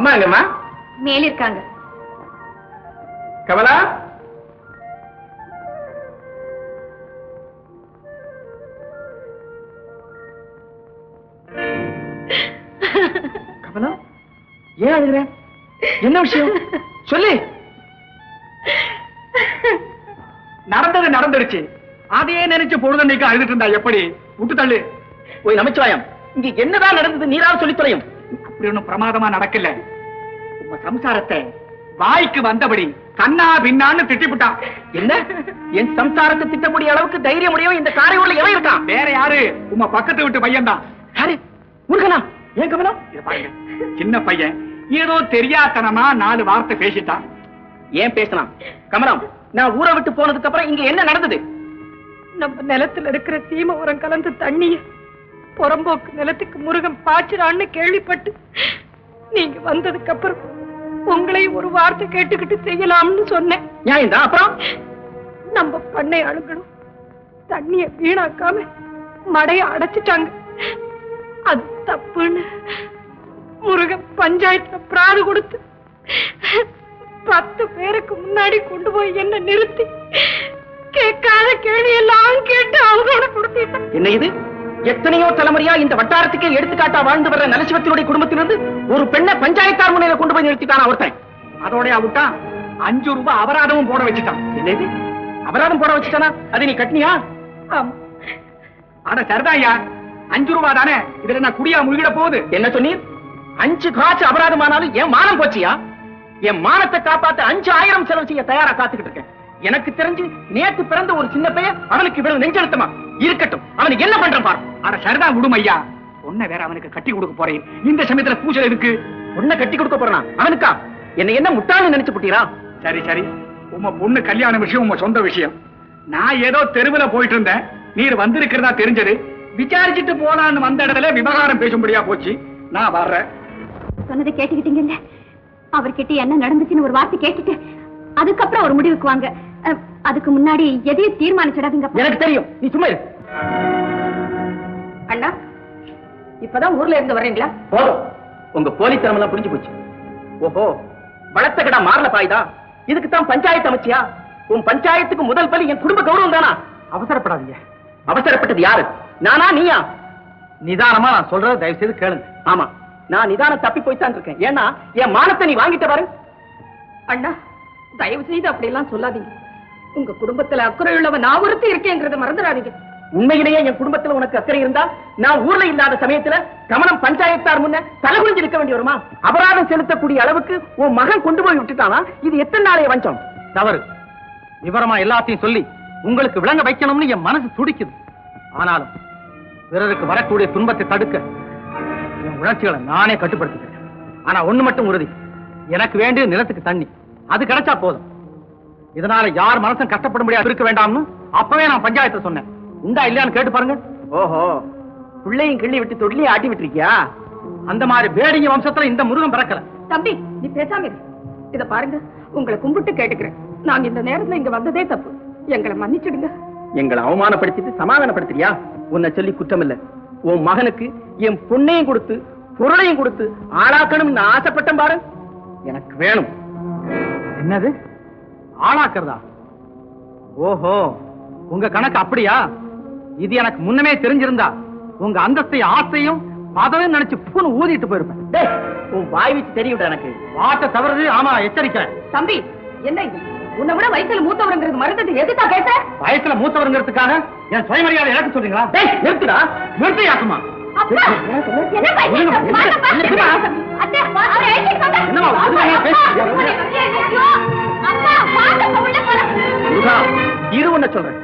அம்மா எங்கம்மா? மேல இருக்காங்க கமலா? கமலா ஏன் அழுகுற? என்ன விஷயம்? சொல்லு. நடந்தது நடந்துடுச்சு அதையே நினைச்சு பொழுதன்னைக்கு அழுதுட்டு இருந்தா எப்படி? விட்டு தள்ளு. போய் நமச்சிவாயம். இங்க என்னதான் நடந்தது நீராவது சொல்லித் தொலையும். அப்படி ஒண்ணும் பிரமாதமா நடக்கல. உங்க சம்சாரத்தை வாய்க்கு வந்தபடி கண்ணா பின்னான்னு திட்டிப்புட்டான் என்ன? என் சம்சாரத்தை திட்டக்கூடிய அளவுக்கு தைரியம் உடையவன் இந்த காரை உள்ள எவன் இருக்கான் வேற யாரு? உங்க பக்கத்து விட்டு பையன் தான் யாரு? முருகனா? ஏன் கமலம்? பாருங்க. சின்ன பையன். ஏதோ தெரியாத்தனமா நாலு வார்த்தை பேசிட்டான். ஏன் பேசலாம் கமலம் நான் ஊரை விட்டு போனதுக்கு அப்புறம் இங்க என்ன நடந்தது? நம்ம நிலத்துல இருக்கிற சீம உரம் கலந்து தண்ணிய புறம்போக்கு நிலத்துக்கு முருகன் பாய்ச்சிறான்னு கேள்விப்பட்டு நீங்க வந்ததுக்கு அப்புறம் உங்களையும் ஒரு வார்த்தை கேட்டுக்கிட்டு செய்யலாம்னு சொன்னேன். நியாயம் தான் அப்புறம்? நம்ம பண்ணை அழுகணும். தண்ணிய வீணாக்காம மடைய அடைச்சிட்டாங்க. அது தப்புன்னு முருகன் பஞ்சாயத்துல பிராது கொடுத்து பத்து பேருக்கு முன்னாடி கொண்டு போய் என்ன நிறுத்தி கேட்காத கேள்வி எல்லாம் கேட்டு அவங்களோட கொடுத்துட்டான். என்ன இது? எத்தனையோ தலைமுறையா இந்த வட்டாரத்துக்கே எடுத்துக்காட்டா வாழ்ந்து வர்ற நலசிவத்தினுடைய குடும்பத்திலிருந்து ஒரு பெண்ணை பஞ்சாயத்தார் முனையில கொண்டு போய் நிறுத்திட்டான் ஒருத்தன். அதோடய விட்டான் அஞ்சு ரூபாய் அபராதமும் போட வச்சுட்டான். அபராதம் போட வச்சுட்டானா? அது நீ கட்டினியா ஆமா. அட சரிதாய்யா அஞ்சு ரூபாய் தானே? இதுல நான் குடியா முழுகிட போகுது? என்ன சொன்னீர்? அஞ்சு காசு அபராதமானாலும் என் மானம் போச்சியா? என் மானத்தை காப்பாத்த அஞ்சு ஆயிரம் செலவு செய்ய தயாரா காத்துக்கிட்டு இருக்கேன். எனக்கு தெரிஞ்சு நேத்து பிறந்த ஒரு சின்ன பையன் அவனுக்கு இவ்வளவு நெஞ்செழுத்தமா? இருக்கட்டும். அவனுக்கு என்ன பண்றான் பாரு. அட சரிதான் விடும் ஐயா. பொண்ணை வேற அவனுக்கு கட்டி கொடுக்க போறேன். இந்த சமயத்துல பூஜை இருக்கு உன்னை கட்டி கொடுக்க போறான்? அவனுக்கா? என்ன என்ன முட்டாளு நினைச்சு புட்டீரா? சரி சரி. உங்க பொண்ணு கல்யாண விஷயம் உங்க சொந்த விஷயம். நான் ஏதோ தெருவுல போயிட்டு இருந்தேன். நீர் வந்திருக்கிறதா தெரிஞ்சது. விசாரிச்சுட்டு போனான்னு வந்த இடத்துல விவகாரம் பேசும்படியா போச்சு. நான் வர்றேன். சொன்னதை கேட்டுக்கிட்டீங்கல்ல? அவர்கிட்ட என்ன நடந்துச்சுன்னு ஒரு வார்த்தை கேட்டுட்டு அதுக்கப்புறம் ஒரு முடிவுக்கு வாங்க. அதுக்கு முன்னாடி எதையும் தீர்மானிச்சிடாதீங்க எனக்கு தெரியும். நீ சும்மா இரு. அண்ணா இப்பதான் ஊர்ல இருந்து வர்றீங்களா? போதும். உங்க போலித்தனம் எல்லாம் புரிஞ்சு போச்சு. ஓஹோ வளர்த்த கடா மாறல பாய்தா. இதுக்கு தான் பஞ்சாயத்து அமைச்சியா? உன் பஞ்சாயத்துக்கு முதல் பலி என் குடும்ப கௌரவம் தானா? அவசரப்படாதீங்க. அவசரப்பட்டது யாரு? நானா நீயா? நிதானமா நான் சொல்றத தயவு செய்து கேளுங்க. ஆமா. நான் நிதானம் தப்பி போய்த்தான் இருக்கேன். ஏன்னா என் மானத்தை நீ வாங்கிட்ட பாரு. அண்ணா தயவு செய்து அப்படி எல்லாம் சொல்லாதீங்க. உங்க குடும்பத்துல அக்கறை உள்ளவ நான் ஒருத்தி இருக்கேங்கிறத மறந்துடாதீங்க. உண்மையிலேயே என் குடும்பத்துல உனக்கு அக்கறை இருந்தா நான் ஊர்ல இல்லாத சமயத்துல கமலம் பஞ்சாயத்தார் முன்ன தலைகுனிஞ்சு இருக்க வேண்டி வருமா அபராதம் செலுத்தக்கூடிய அளவுக்கு உன் மகன் கொண்டு போய் விட்டுட்டானா? இது எத்தனை நாளைய வஞ்சம்? தவறு. விவரமா எல்லாத்தையும் சொல்லி உங்களுக்கு விளங்க வைக்கணும்னு என் மனசு துடிக்குது. ஆனாலும் பிறருக்கு வரக்கூடிய துன்பத்தை தடுக்க என் உணர்ச்சிகளை நானே கட்டுப்படுத்திக்கிறேன். ஆனா ஒண்ணு மட்டும் உறுதி. எனக்கு வேண்டிய நிலத்துக்கு தண்ணி. அது கிடைச்சா போதும். இதனால யார் மனசும் கஷ்டப்படும்படியா இருக்க வேண்டாம்னு அப்பவே நான் பஞ்சாயத்தை சொன்னேன். உண்டா இல்லையான்னு கேட்டு பாருங்க. ஓஹோ பிள்ளையும் கிள்ளி விட்டு தொட்டிலே ஆட்டி விட்டுருக்கியா? அந்த மாதிரி வேடிங்க வம்சத்துல இந்த முருகன் பிறக்கல. தம்பி நீ பேசாம இரு. இத பாருங்க உங்களை கும்பிட்டு கேட்டுக்கிறேன். நாங்க இந்த நேரத்துல இங்க வந்ததே தப்பு. எங்களை மன்னிச்சிடுங்க. எங்களை அவமானப்படுத்திட்டு சமாதானப்படுத்துறியா? உன்னை சொல்லி குற்றம் இல்ல உன் மகனுக்கு என் பொண்ணையும் கொடுத்து பொருளையும் கொடுத்து ஆளாக்கணும்னு ஆசைப்பட்டேன் பாரு. எனக்கு வேணும். என்னது? ஆளாக்குறதா? ஓஹோ உங்க கணக்கு அப்படியா? இது எனக்கு முன்னமே தெரிஞ்சிருந்தா உங்க அந்தஸ்தை ஆசையும் பதவியும் நினைச்சு பூன்னு ஊதிட்டு போயிருப்பேன். டேய், உன் வாய் வச்சு தெரியுடா எனக்கு. வாட்ட தவறுது ஆமா எச்சரிக்கிறேன் தம்பி என்ன உன்னை விட வயசுல மூத்தவருங்கிறது மறந்தது எதுக்கா கேட்ட வயசுல மூத்தவருங்கிறதுக்காக என் சுயமரியாதை இழக்க சொல்றீங்களா? நிறுத்துடா. நிறுத்தியாக்குமா? அப்பா! என்ன அப்பா, இரு உன்னை சொல்றேன்.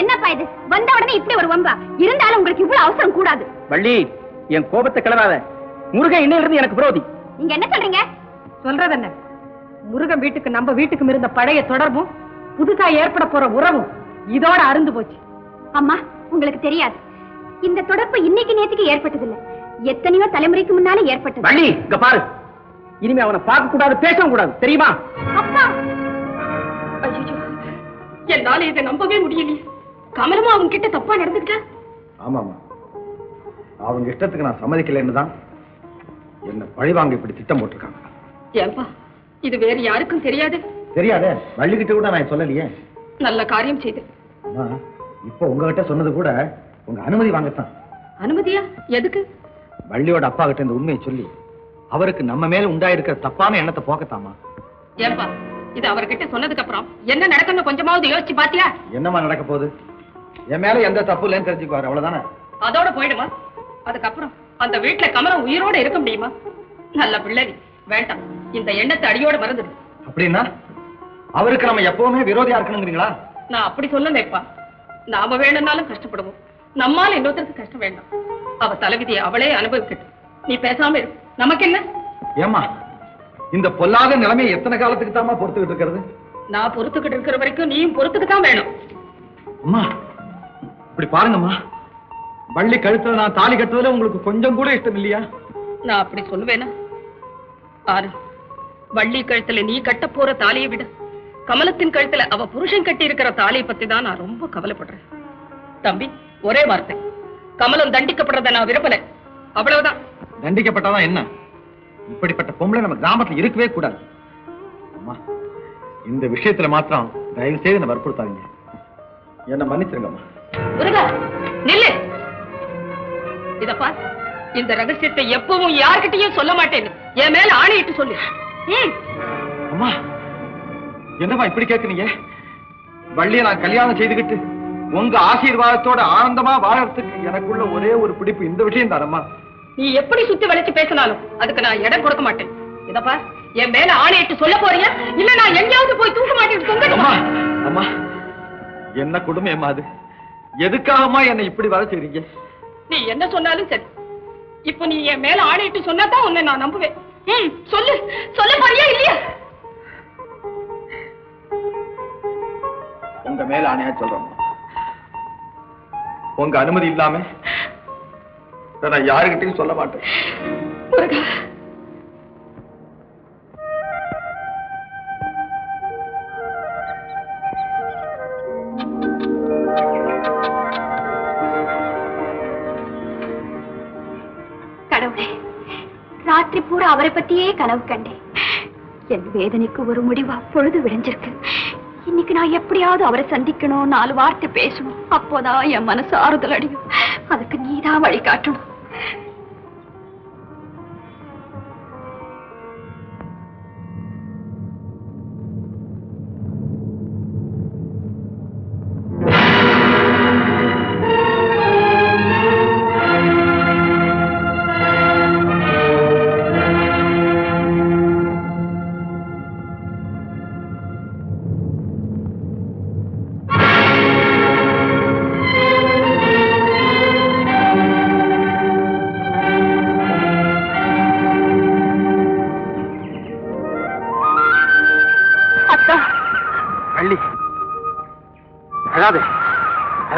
என்னப்பா இது? வந்த உடனே இப்படி ஒரு வம்பா? இருந்தாலும் உங்களுக்கு இவ்வளவு அவசரம் கூடாது. வள்ளி என் கோபத்தை கிளறாத. முருகன் இன்னையில இருந்து எனக்கு விரோதி. நீங்க என்ன சொல்றீங்க? சொல்றது என்ன முருகன் வீட்டுக்கு நம்ம வீட்டுக்கும் இருந்த பழைய தொடர்பும் புதுசா ஏற்பட போற உறவும் இதோட அருந்து போச்சு. அம்மா உங்களுக்கு தெரியாது. இந்த தொடர்பு இன்னைக்கு நேத்துக்கு ஏற்பட்டதில்லை. எத்தனையோ தலைமுறைக்கு முன்னாலே ஏற்பட்டது. வள்ளி இங்க பாரு. இனிமே அவனை பார்க்க கூடாது பேசவும் கூடாது. தெரியுமா? என்னால இதை நம்பவே முடியலையே. கமலமா அவங்க கிட்ட தப்பா நடந்துக்கிட்டா ஆமாமா அவங்க இஷ்டத்துக்கு நான் சம்மதிக்கலைன்னு தான் என்ன பழிவாங்க இப்படி திட்டம் போட்டிருக்காங்க. ஏன்பா இது வேற யாருக்கும் தெரியாது. தெரியாதே வள்ளிக்கிட்ட கூட நான் சொல்லலையே. நல்ல காரியம் செய்து. அம்மா இப்போ உங்ககிட்ட சொன்னது கூட உங்க அனுமதி வாங்கத்தான். அனுமதியா? எதுக்கு? வள்ளியோட அப்பா கிட்ட இந்த உண்மையை சொல்லி அவருக்கு நம்ம மேல உண்டாயிருக்கிற தப்பான எண்ணத்தை போக்கத்தாமா ஏன்பா இது அவர்கிட்ட சொன்னதுக்கு அப்புறம் என்ன நடக்கும்னு கொஞ்சமாவது யோசிச்சு பாத்தியா? என்னம்மா நடக்க போகுது? என் மேல எந்த தப்பு இல்லைன்னு தெரிஞ்சுக்குவாரு அவ்வளவுதானே? அதோட போயிடுமா? அதுக்கப்புறம் அந்த வீட்டுல கமலம் உயிரோட இருக்க முடியுமா? நல்ல பிள்ளை. வேண்டாம். இந்த எண்ணத்தை அடியோட மறந்துடு அப்படின்னா அவருக்கு நம்ம எப்பவுமே விரோதியா இருக்கணுங்கிறீங்களா? நான் அப்படி சொல்லலேப்பா. நாம வேணும்னாலும் கஷ்டப்படுவோம். நம்மால இன்னொருத்தருக்கு கஷ்டம் வேண்டாம். அவ தலைவிதியை அவளே அனுபவிக்கட்டும். நீ பேசாம இரு. நமக்கு என்ன ஏமா இந்த பொல்லாத நிலைமையை எத்தனை காலத்துக்கு தாமா பொறுத்துக்கிட்டு இருக்கிறது? நான் பொறுத்துக்கிட்டு இருக்கிற வரைக்கும் நீயும் பொறுத்துக்கு தான் வேணும். அம்மா இப்படி பாருங்கம்மா. வள்ளி கழுத்துல நான் தாலி கட்டுறதுல உங்களுக்கு கொஞ்சம் கூட இஷ்டம் இல்லையா? நான் அப்படி சொல்லுவேனா? ஆறு வள்ளி கழுத்துல நீ கட்ட போற தாலியை விட. கமலத்தின் கழுத்துல அவ புருஷன் கட்டி இருக்கிற தாலியை பத்தி தான் நான் ரொம்ப கவலைப்படுறேன். தம்பி ஒரே வார்த்தை. கமலம் தண்டிக்கப்படுறத நான் விரும்பல. அவ்வளவுதான். தண்டிக்கப்பட்டாதான் என்ன? இப்படிப்பட்ட பொம்பளை நம்ம கிராமத்துல இருக்கவே கூடாது. அம்மா இந்த விஷயத்துல மாத்திரம் தயவு செய்து என்ன வற்புறுத்தாதீங்க. என்ன மன்னிச்சிருங்கம்மா. முருகா நில்லு. இத பார் இந்த ரகசியத்தை எப்பவும் யார்கிட்டயும் சொல்ல மாட்டேன்னு. என் மேல ஆணையிட்டு சொல்லு. ம் அம்மா என்னம்மா இப்படி கேக்குறீங்க? வள்ளிய நான் கல்யாணம் செய்துகிட்டு உங்க ஆசீர்வாதத்தோட ஆனந்தமா வாழறதுக்கு எனக்குள்ள ஒரே ஒரு பிடிப்பு இந்த விஷயம் தானம்மா நீ எப்படி சுத்தி வளைச்சு பேசினாலும் அதுக்கு நான் இடம் கொடுக்க மாட்டேன். இத பார் என் மேல ஆணையிட்டு சொல்ல போறீங்க? இல்ல நான் எங்கேயாவது போய் தூக்க மாட்டேன் அம்மா என்ன கொடுமையம்மா அது? எதுக்காகம்மா என்னை இப்படி வர செய்றீங்க நீ என்ன சொன்னாலும் சரி. இப்ப நீ என் மேல ஆணையிட்டு சொன்னாதான் உன்னை நான் நம்புவேன். ம் சொல்லு சொல்ல போறியா இல்லையா? உங்க மேல ஆணையா சொல்றேன் உங்க அனுமதி இல்லாம இதை நான் யாருக்கிட்டையும் சொல்ல மாட்டேன். முருகா. கடவுளே ராத்திரி பூரா அவரை பத்தியே கனவு கண்டேன். என் வேதனைக்கு ஒரு முடிவு அப்பொழுது விளைஞ்சிருக்கு. இன்னைக்கு நான் எப்படியாவது அவரை சந்திக்கணும் நாலு வார்த்தை பேசணும். அப்போதான் என் மனசு ஆறுதல் அடையும். அதுக்கு நீதான் வழிகாட்டணும்.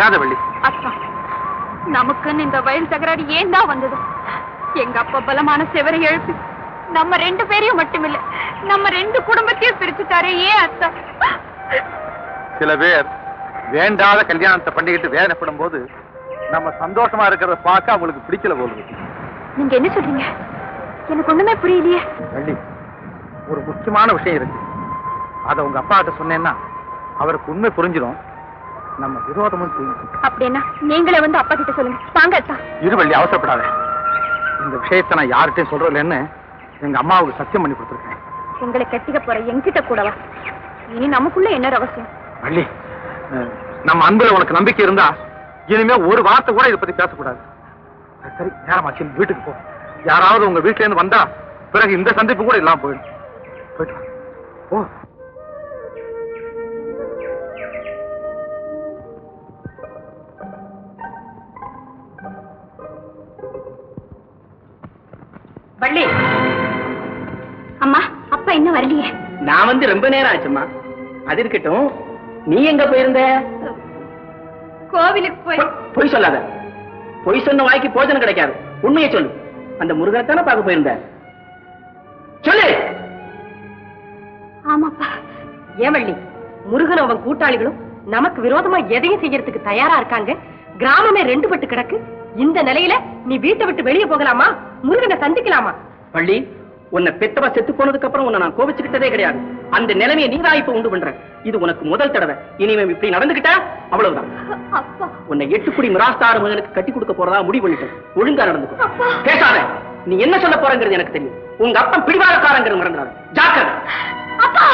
அழாத வள்ளி அத்தா நமக்குன்னு இந்த வயல் தகராறு ஏன் தான் வந்தது? எங்க அப்பா பலமான செவரை எழுப்பி நம்ம ரெண்டு பேரையும் மட்டுமில்ல நம்ம ரெண்டு குடும்பத்தையும் பிரிச்சுட்டாரே ஏன் அத்தா? சில பேர் வேண்டாத கல்யாணத்தை பண்ணிக்கிட்டு வேதனைப்படும் போது நம்ம சந்தோஷமா இருக்கிறத பார்க்க அவங்களுக்கு பிடிக்கல போகுது நீங்க என்ன சொல்றீங்க? எனக்கு ஒண்ணுமே புரியலையே. வள்ளி ஒரு முக்கியமான விஷயம் இருக்கு. அதை உங்க அப்பா கிட்ட சொன்னேன்னா அவருக்கு உண்மை புரிஞ்சிடும் நம்ம விரோதமும் செய்யும். அப்படின்னா நீங்களே வந்து அப்பா கிட்ட சொல்லுங்க. வாங்க அத்தா. இருவள்ளி அவசரப்படாத. இந்த விஷயத்தை நான் யார்கிட்டயும் சொல்றதில்லைன்னு எங்க அம்மாவுக்கு சத்தியம் பண்ணி கொடுத்துருக்கேன். உங்களை கட்டிக்க போற என்கிட்ட கூடவா? இனி நமக்குள்ள என்ன ரகசியம்? வள்ளி நம்ம அன்புல உனக்கு நம்பிக்கை இருந்தா இனிமே ஒரு வார்த்தை கூட இதை பத்தி பேசக்கூடாது. சரி, நேரமாச்சு வீட்டுக்கு போ. யாராவது உங்க வீட்டுல இருந்து வந்தா பிறகு இந்த சந்திப்பு கூட இல்லாம போயிடும். போயிட்டு வா. வள்ளி. அம்மா அப்பா இன்னும் வரலையே. நான் வந்து ரொம்ப நேரம் ஆச்சும்மா. அது இருக்கட்டும். நீ எங்க போயிருந்த? கோவிலுக்கு போய் பொய்- பொய் சொல்லாத. பொய் சொன்ன வாய்க்கு போஜனம் கிடைக்காது. உண்மையை சொல்லு. அந்த முருகனை தானே பார்க்க போயிருந்த? சொல்லு! ஆமாப்பா. ஏன் வள்ளி? முருகன் அவன் கூட்டாளிகளும் நமக்கு விரோதமா எதையும் செய்யறதுக்கு தயாரா இருக்காங்க? கிராமமே ரெண்டு பட்டு கிடக்கு. இந்த நிலையில நீ வீட்டை விட்டு வெளியே போகலாமா? முருகனை சந்திக்கலாமா? பள்ளி உன்னை பெத்தவ செத்து போனதுக்கு அப்புறம் உன்னை நான் கோபிச்சுக்கிட்டதே கிடையாது. அந்த நிலைமையை நீதான் இப்ப உண்டு பண்ற. இது உனக்கு முதல் தடவை. இனிமே இப்படி நடந்துகிட்டா அவ்வளவுதான். அப்பா. உன்னை எட்டுக்குடி மிராஸ்தார மகனுக்கு கட்டி கொடுக்க போறதா முடிவு பண்ணிட்டேன். ஒழுங்கா நடந்துக்கோ. பேசாத. நீ என்ன சொல்ல போறங்கிறது எனக்கு தெரியும். உங்க அப்பன் பிடிவாதக்காரங்கிறது மறந்துடாத. ஜாக்கிரதை. அப்பா.